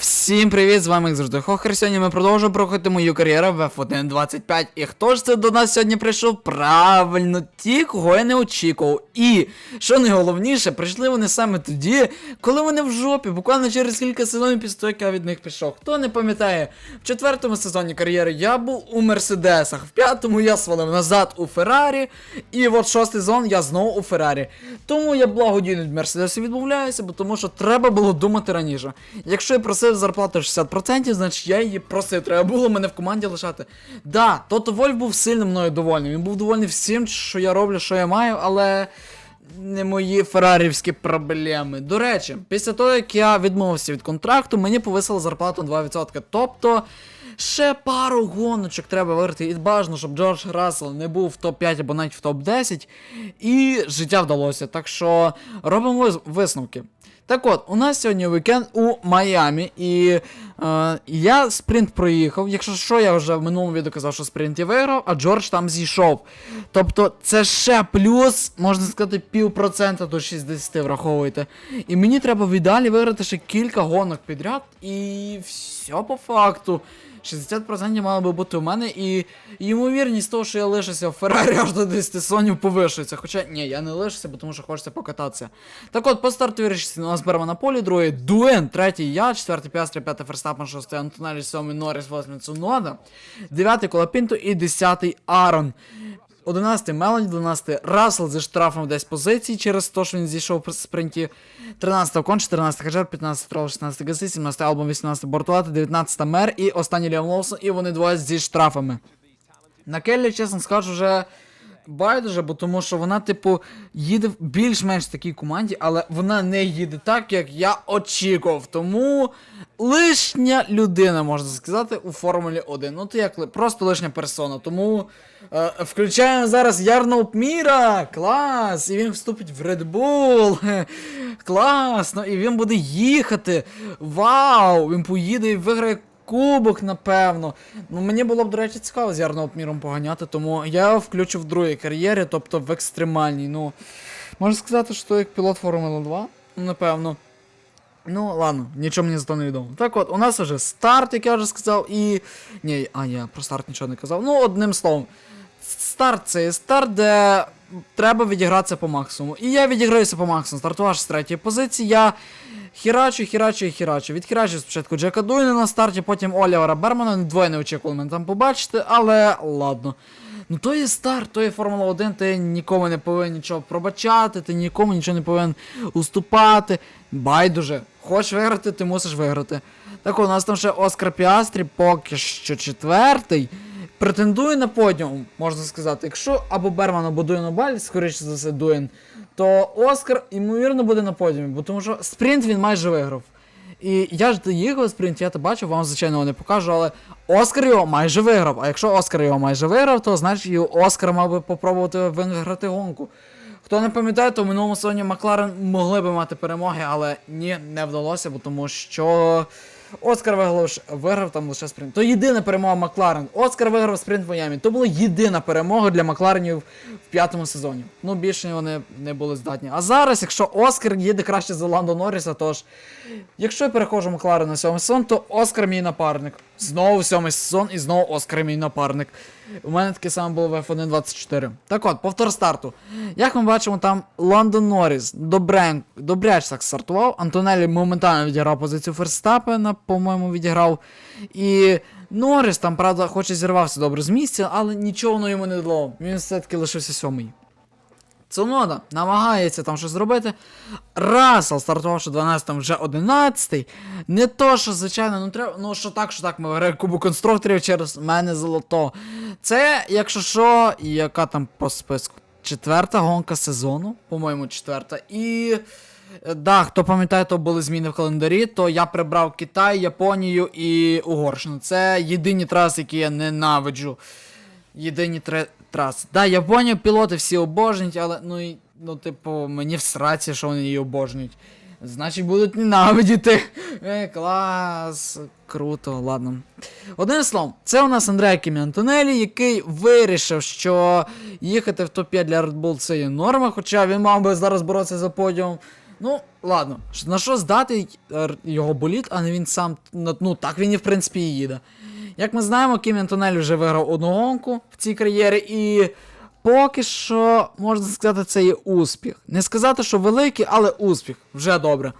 Всім привіт, з вами як завжди Хохер. Сьогодні ми продовжуємо проходити мою кар'єру в F1.25. І хто ж це до нас сьогодні прийшов? Правильно, ті, кого я не очікував. І, що найголовніше, прийшли вони саме тоді, коли вони в жопі, буквально через кілька сезонів після того, як я від них пішов. Хто не пам'ятає, в четвертому сезоні кар'єри я був у Мерседесах, в п'ятому я свалив назад у Феррарі, і от шостий сезон я знову у Феррарі. Тому я благодійно від Мерседесу відмовляюся, бо тому що треба було думати раніше. Якщо я просив зарплату 60%, значить я її просив. Треба було мене в команді лишати. Да, Тото Вольф був сильно мною довольний. Він був довольний всім, що я роблю, що я маю, але. Не мої феррарівські проблеми. До речі, після того, як я відмовився від контракту, мені повисили зарплату на 2%. Тобто, ще пару гоночок треба виграти. І бажано, щоб Джордж Рассел не був в топ-5 або навіть в топ-10. І життя вдалося. Так що робимо висновки. Так от, у нас сьогодні вікенд у Майамі, і е, я спринт проїхав. Якщо що, я вже в минулому відео казав, що спринт я виграв, а Джордж там зійшов. Тобто це ще плюс, можна сказати, півпроцента до 60 враховуйте. І мені треба в ідеалі виграти ще кілька гонок підряд, і все по факту. 60% мало би бути у мене, і ймовірність того, що я лишуся в Феррарі аж до 10 сонів повишується. Хоча ні, я не лишуся, бо тому що хочеться покататися. Так от, по стартовій річці у нас беремо на полі, другий Дуен, третій я, четвертий п'ястрій, п'ятий Ферстапен, шостий Антонелі, сьомий Норріс, восьмий Цунода, дев'ятий Колапінто і десятий Арон. 11 Мелані, 12 Рассел зі штрафом десь позиції через те, що він зійшов при спринті. 13 Кон, 14 Хаджар, 15 Трол, 16 Гази, 17 Албом, 18 Бортуата, 19 Мер і останній Ліам Лоусон, і вони двоє зі штрафами. На Келлі, чесно скажу, вже байдуже, бо тому що вона, типу, їде в більш-менш такій команді, але вона не їде так, як я очікував. Тому лишня людина, можна сказати, у Формулі 1. Ну, то як просто лишня персона. Тому е, включаємо зараз Ярноуп Міра. Клас! І він вступить в Red Bull. Класно! І він буде їхати. Вау! Він поїде і виграє кубок, напевно. Ну, мені було б, до речі, цікаво з Ярнопміром поганяти, тому я його включу в другій кар'єрі, тобто в екстремальній. Ну, можна сказати, що як пілот Формули 2, ну, напевно. Ну, ладно, нічого мені за не відомо. Так от, у нас вже старт, як я вже сказав, і. Ні, а я про старт нічого не казав. Ну, одним словом. Старт це є старт, де треба відігратися по максимуму. І я відіграюся по максимуму. Стартував з третьої позиції. Я хірачу, хірачу і хірачу. Відхірачу спочатку Джека Дуйна на старті, потім Олівера Бермана. Двоє не очікували мене там побачити, але ладно. Ну то є старт, то є Формула 1, ти нікому не повинен нічого пробачати, ти нікому нічого не повинен уступати. Байдуже. Хочеш виграти, ти мусиш виграти. Так у нас там ще Оскар Піастрі, поки що четвертий. Претендує на подіум, можна сказати. Якщо або Берман, або Дуен Обаль, скоріше за все Дуен, то Оскар, ймовірно, буде на подіумі, бо тому що спринт він майже виграв. І я ж доїхав спринт, я то бачив, вам, звичайно, не покажу, але Оскар його майже виграв. А якщо Оскар його майже виграв, то значить і Оскар мав би попробувати виграти гонку. Хто не пам'ятає, то в минулому сезоні Макларен могли би мати перемоги, але ні, не вдалося, бо тому що Оскар виграв, виграв там лише спринт. То єдина перемога Макларен. Оскар виграв спринт в Майамі. То була єдина перемога для Макларенів в п'ятому сезоні. Ну, більше вони не були здатні. А зараз, якщо Оскар їде краще за Ландо Норріса, то ж, якщо я перехожу Макларен на сьомий сезон, то Оскар мій напарник. Знову сьомий сезон і знову Оскар мій напарник. У мене таке саме було в F1 24. Так от, повтор старту. Як ми бачимо, там Лондон Норріс, добряч так стартував. Антонелі моментально відіграв позицію Ферстапена, по-моєму, відіграв. І Норріс там, правда, хоч і зірвався добре з місця, але нічого воно йому не дало. Він все-таки лишився сьомий. Цунода намагається там щось зробити. Рассел стартувавши 12 вже 11 Не то, що, звичайно, ну треба. Ну, що так, що так, ми виграємо кубу конструкторів через мене золото. Це, якщо що, яка там по списку? Четверта гонка сезону, по-моєму, четверта. І. е, Да, хто пам'ятає, то були зміни в календарі, то я прибрав Китай, Японію і Угорщину. Це єдині траси, які я ненавиджу. Єдині тре... траси. Да, Японію пілоти всі обожнюють, але ну і ну, типу, мені в сраці, що вони її обожнюють. Значить, будуть ненавидіти. Е, клас. Круто, ладно. Одним словом, це у нас Андреа Кімі Антонелі, який вирішив, що їхати в топ-5 для Red Bull це є норма, хоча він мав би зараз боротися за подіум. Ну, ладно, на що здати е, його боліт, а не він сам. Ну, ну, так він і в принципі і їде. Як ми знаємо, Кім Антонель вже виграв одну гонку в цій кар'єрі, і поки що, можна сказати, це є успіх. Не сказати, що великий, але успіх. Вже добре.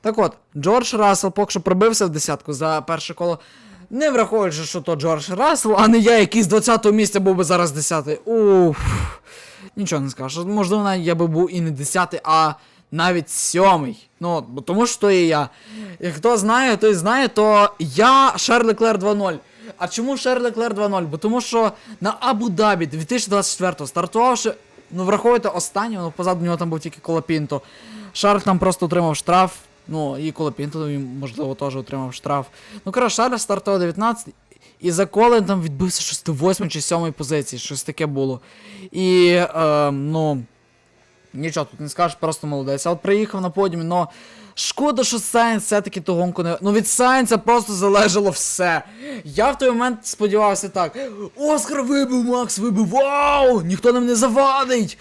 Так от, Джордж Рассел поки що пробився в десятку за перше коло. Не враховуючи, що то Джордж Рассел, а не я, який з 20-го місця був би зараз 10-й. Уф. Нічого не скажу. Можливо, навіть я би був і не 10-й, а навіть 7. Ну, тому що то є я. І хто знає, той знає, то я Шарль Леклер 2.0. А чому Шарль Леклер 2.0? Бо тому що на Абу-Дабі 2024 стартувавши, ну враховуйте останнього, ну позаду нього там був тільки Колопінто. Шарль там просто отримав штраф. Ну, і Колопінто, можливо, теж отримав штраф. Ну, коротше, Шарль стартував 19, і за Колен там відбився щось до 8 чи 7 позиції, щось таке було. І, е, ну. Нічого тут не скажеш, просто молодець. От приїхав на подіумі, но шкода, що Сайенс все-таки ту гонку не. Ну від Сайенса просто залежало все. Я в той момент сподівався так. Оскар вибив, Макс вибив, вау! Ніхто нам не завадить!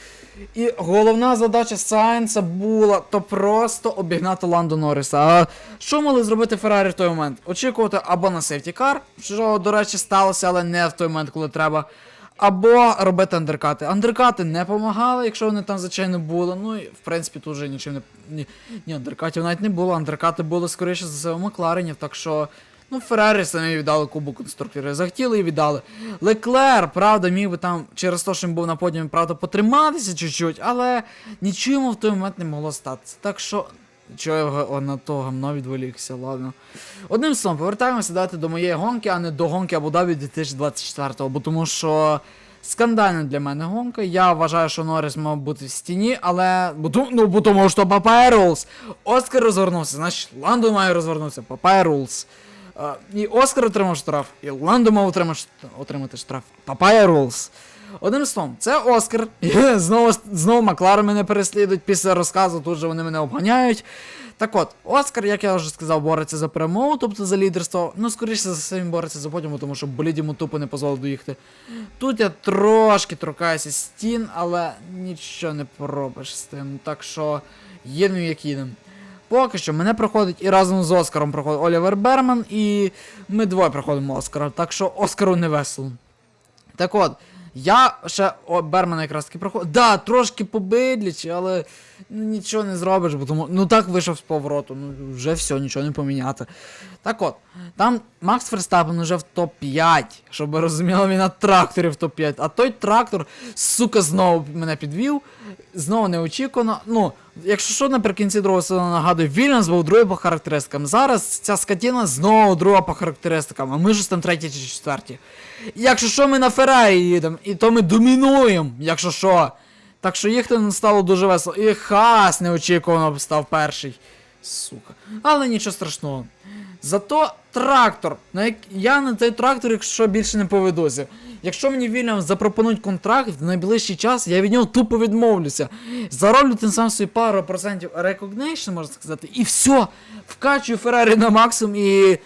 І головна задача Сайенса була то просто обігнати Ландо Норріса. А що могли зробити Феррарі в той момент? Очікувати або на сейфтікар, що, до речі, сталося, але не в той момент, коли треба. Або робити андеркати. Андеркати не допомагали, якщо вони там, звичайно, були. Ну і в принципі тут вже нічим не. Ні, ні, андеркатів навіть не було. Андеркати були скоріше за все у Макларенів, так що. Ну, Феррарі самі віддали кубу конструкторів. Захотіли і віддали. Леклер, правда, міг би там через те, що він був на подіумі, правда, потриматися чуть-чуть, але нічого йому в той момент не могло статися. Так що. Чого я на то гамно відволікся, ладно. Одним словом, повертаємося дати до моєї гонки, а не до гонки Абу-Дабі 2024-го, бо тому що скандальна для мене гонка. Я вважаю, що Норріс мав бути в стіні, але. Ну, бо тому що Папай Рулс. Оскар розвернувся, значить Ландо має розвернутися. Папай Рулс. Е, і Оскар отримав штраф, і Ландо мав отримати штраф. Папая Рулс. Одним словом, це Оскар. Знову, знову Маклари мене переслідують після розказу, тут же вони мене обганяють. Так от, Оскар, як я вже сказав, бореться за перемогу, тобто за лідерство. Ну, скоріше за все, він бореться за подіуму, тому що болід йому тупо не дозволив доїхати. Тут я трошки торкаюся стін, але нічого не поробиш з тим. Так що їдемо як їдемо. Поки що мене проходить і разом з Оскаром проходить Олівер Берман, і ми двоє проходимо Оскара, так що Оскару не весело. Так от, я ще о, Бермана якраз таки проходив. Да, трошки побидлячи, але ну, нічого не зробиш, бо тому. Ну так вийшов з повороту, ну вже все, нічого не поміняти. Так от, там Макс Ферстапен уже в топ-5, щоб ви розуміли, він на тракторі в топ-5. А той трактор, сука, знову мене підвів. Знову неочікувано. Ну, якщо що, наприкінці другого сезону нагадую, Вільямс був другий по характеристикам. Зараз ця скотіна знову друга по характеристикам, а ми ж там треті чи четверті. Якщо що, ми на Феррарі їдемо, і то ми домінуємо, якщо що. Так що їхати не стало дуже весело. І Хас неочікувано став перший. Сука. Але нічого страшного. Зато трактор. На як... Я на цей трактор, якщо більше не поведуся. Якщо мені Вільям запропонують контракт в найближчий час, я від нього тупо відмовлюся. Зароблю тим самим свої пару процентів recognition, можна сказати, і все. Вкачую Феррарі на максимум і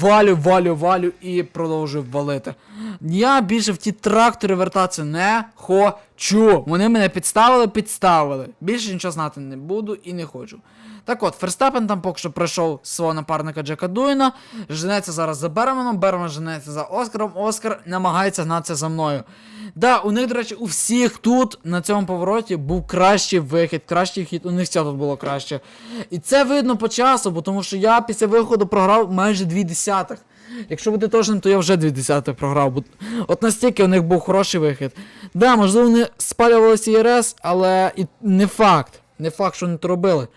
валю, валю, валю і продовжую валити. Я більше в ті трактори вертатися не хочу. Вони мене підставили, підставили. Більше нічого знати не буду і не хочу. Так от, Ферстапен там поки що пройшов свого напарника Джека Дуйна, женеться зараз за Берманом, Берман женеться за Оскаром, Оскар намагається гнатися за мною. Да, у них, до речі, у всіх тут на цьому повороті був кращий вихід, кращий хід, у них все тут було краще. І це видно по часу, бо тому що я після виходу програв майже дві десятих. Якщо бути точним, то я вже дві десятих програв. Бо от настільки у них був хороший вихід. Да, можливо, вони спалювали СРС, але і не факт. Не факт, що вони то робили.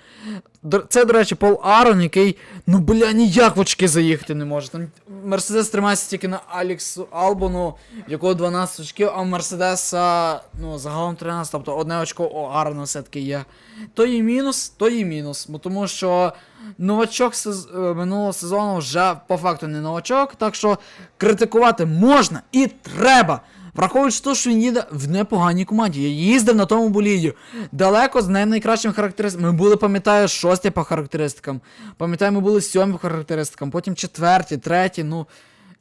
Це, до речі, Пол Арон, який, ну бля, ніяк в очки заїхати не може. Там Мерседес тримається тільки на Аліксу Албону, якого 12 очків, а у Мерседеса, ну, загалом 13, тобто одне очко у Арона все-таки є. То є мінус, то є мінус. Бо тому що новачок сез... е, минулого сезону вже по факту не новачок, так що критикувати можна і треба. Враховуючи те, що він їде в непоганій команді. Я їздив на тому боліді. Далеко з не найкращими характеристиками. Ми були, пам'ятаю, шості по характеристикам. Пам'ятаю, ми були сьомі по характеристикам, потім четверті, треті. Ну.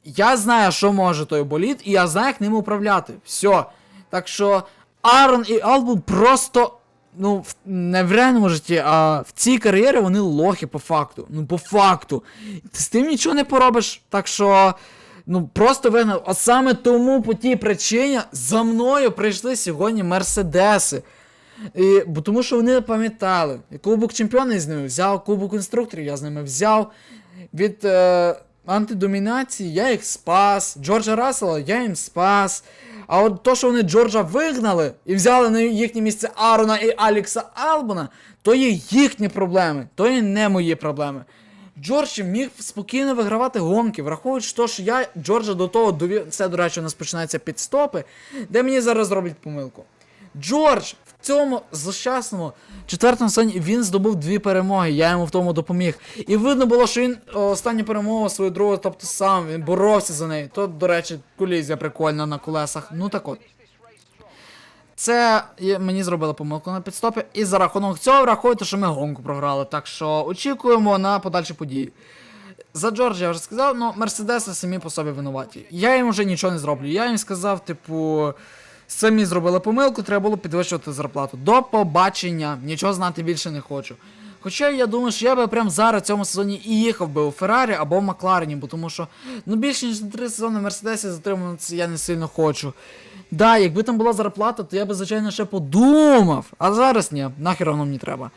Я знаю, що може той болід, і я знаю, як ним управляти. Все. Так що Арон і Албун просто ну, не в реальному житті, а в цій кар'єрі вони лохи по факту. Ну, по факту. Ти з тим нічого не поробиш. Так що. Ну, просто вигнав. А саме тому по тій причині за мною прийшли сьогодні мерседеси. І, бо тому що вони пам'ятали. І Кубок чемпіонів я з ними взяв, Кубок інструкторів я з ними взяв. Від е, антидомінації я їх спас. Джорджа Рассела я їм спас. А от то, що вони Джорджа вигнали і взяли на їхнє місце Арона і Алікса Албона, то є їхні проблеми, то є не мої проблеми. Джордж міг спокійно вигравати гонки, враховуючи те, що я Джорджа до того довів. Це, до речі, у нас починається підстопи, де мені зараз зроблять помилку. Джордж в цьому злощасному четвертому сезоні він здобув дві перемоги, я йому в тому допоміг. І видно було, що він останню перемогу свою другу, тобто сам він боровся за неї. То, до речі, колізія прикольна на колесах. Ну так от. Це мені зробили помилку на підстопі, і за рахунок цього враховуйте, що ми гонку програли. Так що очікуємо на подальші події. За Джорджа я вже сказав, ну Мерседеси самі по собі винуваті. Я їм вже нічого не зроблю. Я їм сказав, типу, самі зробили помилку, треба було підвищувати зарплату. До побачення, нічого знати більше не хочу. Хоча я думаю, що я би прямо зараз в цьому сезоні і їхав би у Феррарі або в Макларені, бо тому що ну більше ніж три сезони Мерседесі затримуватися я не сильно хочу. Да, якби там була зарплата, то я би, звичайно, ще подумав. А зараз ні, нахер воно мені треба.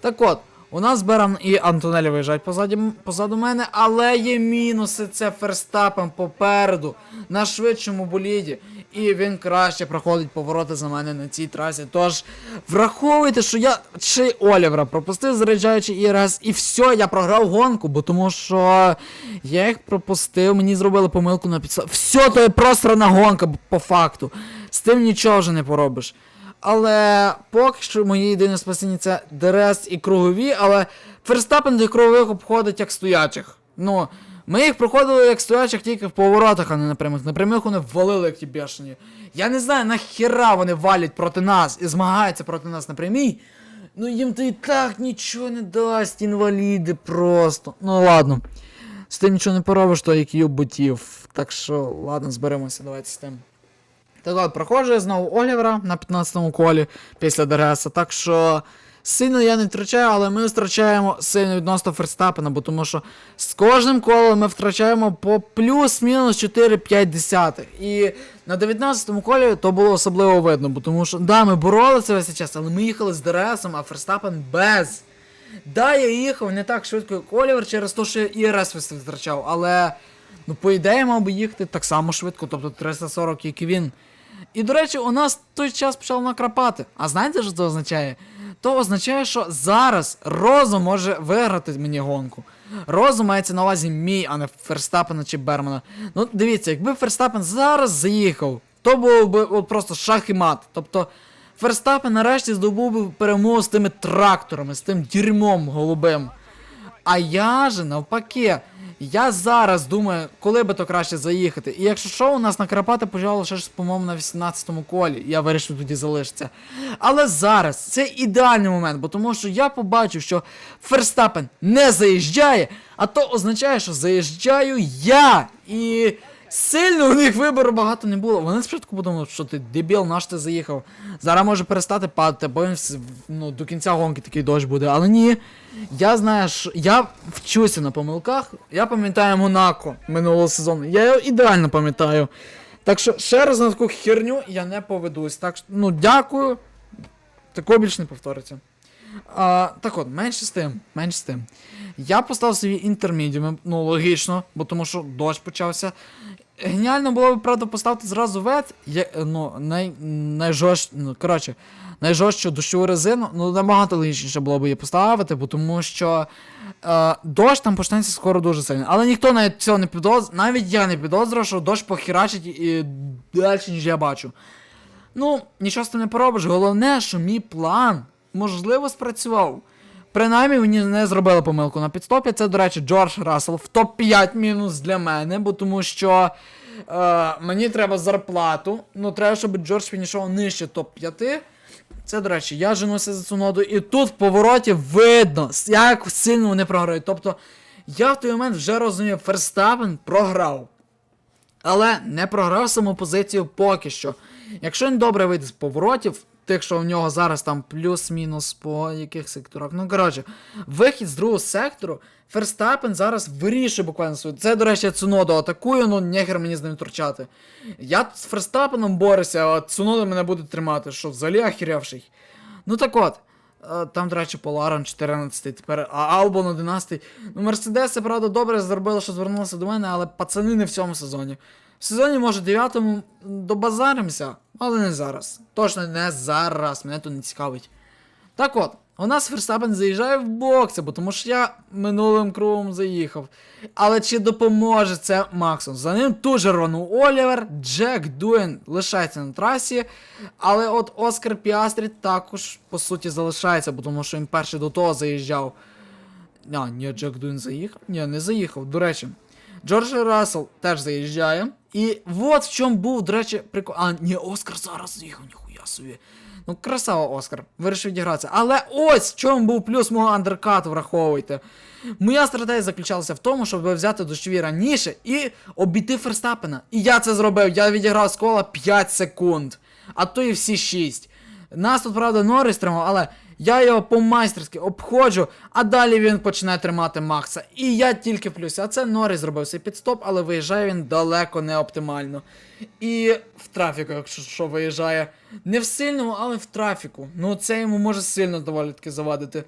Так от, у нас Беран і Антонелі виїжджають позаді, позаду мене, але є мінуси. Це Ферстапен попереду, на швидшому боліді. І він краще проходить повороти за мене на цій трасі. Тож враховуйте, що я ще й Олівера пропустив, заряджаючи ІРС, і все, я програв гонку, бо тому що я їх пропустив, мені зробили помилку на підстав. Все, то є просрана гонка по факту. З тим нічого вже не поробиш. Але поки що моє єдине спасіння це ДРС і кругові, але Ферстапен до кругових обходить як стоячих. Ну, ми їх проходили як стоячих тільки в поворотах, а не на прямих. На прямих вони валили як ті бешені. Я не знаю, нахіра вони валять проти нас і змагаються проти нас на прямій. Ну їм то і так нічого не дасть, інваліди просто. Ну ладно. З тим нічого не поробиш, то як її. Так що, ладно, зберемося, давайте з тим. Так от, проходжу я знову Олівера на 15-му колі після ДРС, так що сильно я не втрачаю, але ми втрачаємо сильно відносно Ферстапена, бо тому що з кожним колом ми втрачаємо по плюс-мінус 4-5 десятих. І на 19-му колі то було особливо видно, бо тому що, да, ми боролися весь час, але ми їхали з ДРСом, а Ферстапен без. Да, я їхав не так швидко, як Олівер, через те, що я ІРС весь втрачав, але. Ну, по ідеї, мав би їхати так само швидко, тобто 340, як і він. І, до речі, у нас той час почав накрапати. А знаєте, що це означає? То означає, що зараз Розум може виграти мені гонку. Розум мається на увазі мій, а не Ферстапена чи Бермана. Ну, дивіться, якби Ферстапен зараз заїхав, то був би просто шах і мат. Тобто, Ферстапен нарешті здобув би перемогу з тими тракторами, з тим дерьмом голубим. А я же навпаки. Я зараз думаю, коли би то краще заїхати. І якщо що, у нас на Карпати почало ще ж, по-моєму, на 18-му колі. Я вирішив тоді залишитися. Але зараз це ідеальний момент, бо тому що я побачив, що Ферстапен не заїжджає, а то означає, що заїжджаю я. І сильно у них вибору багато не було. Вони спочатку подумали, що ти дебіл, наш ти заїхав. Зараз може перестати падати, бо він ну, до кінця гонки такий дощ буде. Але ні. Я знаю, що я вчуся на помилках. Я пам'ятаю Монако минулого сезону. Я його ідеально пам'ятаю. Так що ще раз на таку херню я не поведусь. Так що, ну дякую. Такого більше не повториться. А, так от, менше з тим, менше з тим. Я поставив собі інтермідіуми, ну логічно, бо тому що дощ почався. Геніально було б, правда, поставити зразу вет, є, ну, най, найжорст, ну, коротше, найжорстчу дощову резину, ну набагато логічніше було б її поставити, бо тому що е, дощ там почнеться скоро дуже сильно. Але ніхто навіть цього не підозрював, навіть я не підозрював, що дощ похерачить і далі, ніж я бачу. Ну, нічого з тим не поробиш. Головне, що мій план можливо спрацював. Принаймні мені не зробили помилку на підстопі. Це, до речі, Джордж Рассел в топ-5 мінус для мене, бо тому що е, мені треба зарплату. Ну, треба, щоб Джордж підійшов нижче топ-5. Це, до речі, я женуся за цю ноду, і тут в повороті видно, як сильно вони програють. Тобто, я в той момент вже розумів, Ферстапен програв. Але не програв саму позицію поки що. Якщо він добре вийде з поворотів, тих, що в нього зараз там плюс-мінус по яких секторах. Ну, коротше, вихід з другого сектору. Ферстапен зараз вирішує буквально свою. Це, до речі, Цуноду атакує, ну нехер мені з ним торчати. Я з Ферстапеном борюся, а Цунода мене буде тримати, що взагалі ахірявший. Ну так от. е, Там, до речі, Поларен 14, тепер Албон 11. Ну, Мерседеси, правда, добре зробили, що звернулися до мене, але пацани не в цьому сезоні. В сезоні, може, 9-му добазаримося, але не зараз. Точно не зараз, мене тут не цікавить. Так от, у нас Ферстапен заїжджає в бокси, бо тому що я минулим кругом заїхав. Але чи допоможе це Максу? За ним тут же рванув Олівер, Джек Дуен лишається на трасі. Але от Оскар Піастрі також, по суті, залишається, бо тому що він перший до того заїжджав. А, ні, Джек Дуен заїхав? Ні, не заїхав, до речі. Джордж Рассел теж заїжджає. І от в чому був, до речі, прикол. А, ні, Оскар зараз заїхав, ніхуя собі. Ну, красава Оскар, вирішив відігратися. Але ось в чому був плюс мого андеркату, враховуйте. Моя стратегія заключалася в тому, щоб взяти дощові раніше і обійти Ферстапена. І я це зробив. Я відіграв з кола 5 секунд, а то і всі 6. Нас тут, правда, Норрис тримав, але я його по-майстерськи обходжу, а далі він починає тримати Макса. І я тільки в плюсі. А це Норрис зробив свій підстоп, але виїжджає він далеко не оптимально. І в трафіку, якщо що, виїжджає. Не в сильному, але в трафіку. Ну це йому може сильно доволі таки завадити.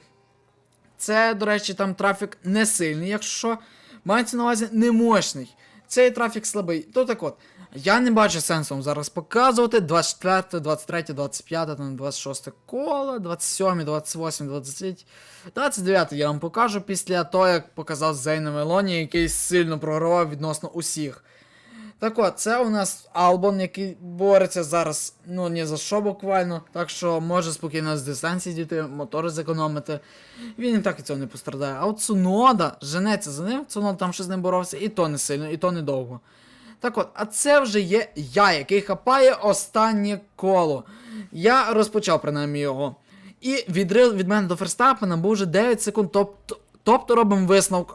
Це, до речі, там трафік не сильний, якщо що. Мається на увазі не мощний. Цей трафік слабий. То так от. Я не бачу сенсу вам зараз показувати 24, 23, 25, там 26 коло, 27, 28, 20, 29 я вам покажу після того, як показав Зейна Мелоні, який сильно програвав відносно усіх. Так от, це у нас Албон, який бореться зараз, ну ні за що буквально, так що може спокійно з дистанції діти, мотори зекономити. Він і так від цього не пострадає. А от Цунода женеться за ним, Цунода там ще з ним боровся, і то не сильно, і то недовго. Так от, а це вже є я, який хапає останнє коло. Я розпочав принаймні його. І відрив від мене до Ферстапена був вже 9 секунд, тобто, тобто робимо висновку.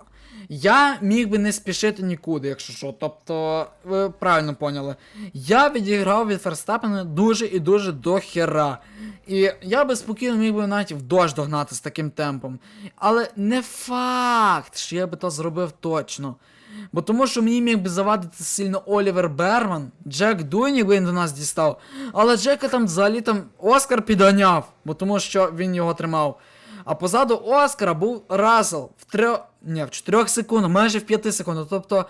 Я міг би не спішити нікуди, якщо що. Тобто, ви правильно поняли. Я відіграв від Ферстапена дуже і дуже до хера. І я би спокійно міг би навіть в дощ догнати з таким темпом. Але не факт, що я би то зробив точно. Бо тому що мені міг би завадити сильно Олівер Берман, Джек Дуйн, якби він до нас дістав. Але Джека там взагалі там Оскар підганяв, бо тому що він його тримав. А позаду Оскара був Рассел в трьох. Ні, в 4 секундах, майже в 5 секундах. Тобто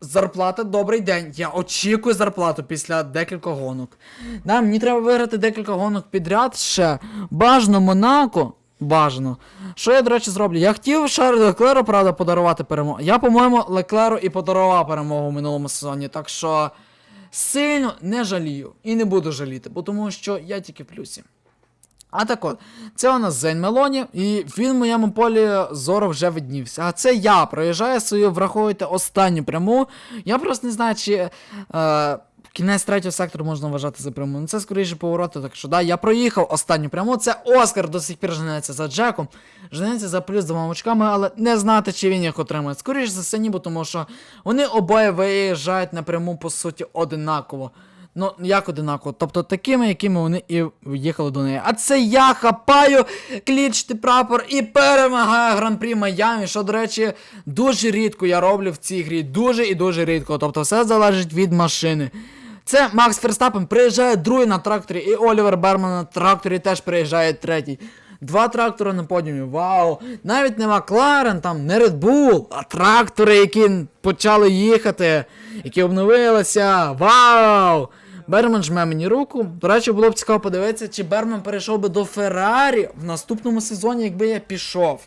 зарплата добрий день. Я очікую зарплату після декількох гонок. Нам мені треба виграти декілька гонок підряд ще. Бажано Монако. Бажано. Що я, до речі, зроблю? Я хотів Шарлю Леклеру, правда, подарувати перемогу. Я, по-моєму, Леклеру і подарував перемогу в минулому сезоні. Так що сильно не жалію. І не буду жаліти, бо тому що я тільки в плюсі. А так от, це у нас Зейн Мелоні, і він в моєму полі зору вже виднівся. А це я проїжджаю свою, враховуйте останню пряму. Я просто не знаю, чи е, кінець третього сектору можна вважати за пряму. Ну це скоріше повороти, так що да, я проїхав останню пряму. Це Оскар до сих пір женеться за Джеком. Женеться за плюс двома очками, але не знати, чи він їх отримає. Скоріше за все, ні, бо тому що вони обоє виїжджають напряму, по суті, одинаково. Ну, як одинаково. Тобто такими, якими вони і їхали до неї. А це я хапаю клічти прапор і перемагаю гран-прі Майамі, що, до речі, дуже рідко я роблю в цій грі. Дуже і дуже рідко. Тобто все залежить від машини. Це Макс Ферстапен приїжджає другий на тракторі, і Олівер Берман на тракторі теж приїжджає третій. Два трактори на подіумі, вау! Навіть не Макларен, там не Red Bull, а трактори, які почали їхати, які обновилися. Вау! Берман жме мені руку. До речі, було б цікаво подивитися, чи Берман перейшов би до Феррарі в наступному сезоні, якби я пішов.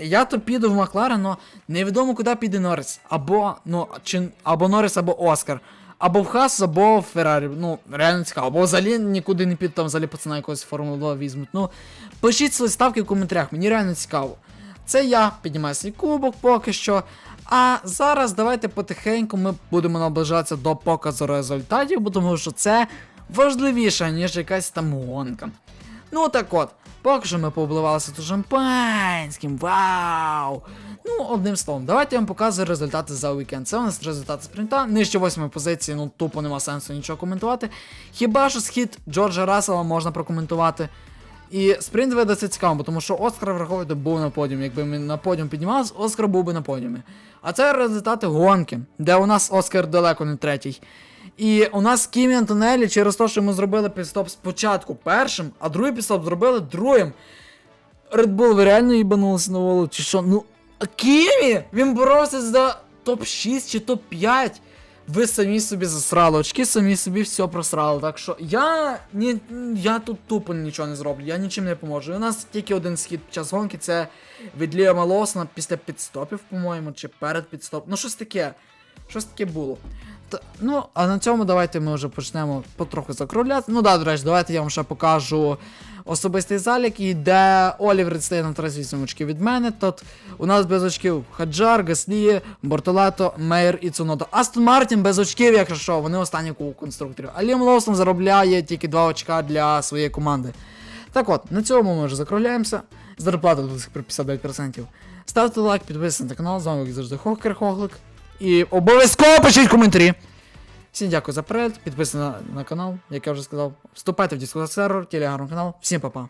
Я то піду в Макларен, але невідомо куди піде Норріс. Або, ну, чи, або Норріс, або Оскар. Або в Хас, або в Феррарі. Ну, реально цікаво. Або взагалі нікуди не піду, там взагалі пацана якогось Формулу 2 візьмуть. Ну, пишіть свої ставки в коментарях, мені реально цікаво. Це я піднімаю свій кубок поки що. А зараз давайте потихеньку ми будемо наближатися до показу результатів, бо тому що це важливіше, ніж якась там гонка. Ну так от, Поки що ми пообливалися тут шампанським. Вау! Ну, одним словом, давайте я вам показую результати за уікенд. Це у нас результати спринта. Нижче восьмої позиції, ну тупо нема сенсу нічого коментувати. Хіба що схід Джорджа Рассела можна прокоментувати. І спринт видається цікавим, тому що Оскар враховуйте був на подіумі. Якби ми на подіум піднімалися, Оскар був би на подіумі. А це результати гонки, де у нас Оскар далеко не третій. І у нас Кімі Антонелі через те, що ми зробили підстоп спочатку першим, а другий підстоп зробили другим. Red Bull, ви реально їбанулися на волу, чи що? Ну, а Кімі! Він боровся за топ-6 чи топ-5. Ви самі собі засрали, очки самі собі все просрали. Так що я ні, я тут тупо нічого не зроблю, я нічим не поможу. У нас тільки один схід під час гонки, це від Ліама Малосна після підстопів, по-моєму, чи перед підстопом. Ну, щось таке. Щось таке було. Та, ну, а на цьому давайте ми вже почнемо потроху закругляти. Ну да, до речі, давайте я вам ще покажу особистий залік, і де Олівер відстає на 38 очків від мене. Тут у нас без очків Хаджар, Гаслі, Бортолето, Мейер і Цунода. Астон Мартін без очків, якщо що, вони останні кубок конструкторів. А Лім Лоусон заробляє тільки 2 очка для своєї команди. Так от, на цьому ми вже закругляємося. Зарплата пір 59%. Ставте лайк, підписуйтесь на канал, з вами як завжди Хокер Хоглик. І обов'язково пишіть коментарі. Всім дякую за перегляд, підписуйтесь на, на канал, як я вже сказав. Вступайте в Discord сервер, телеграм канал. Всім па-па.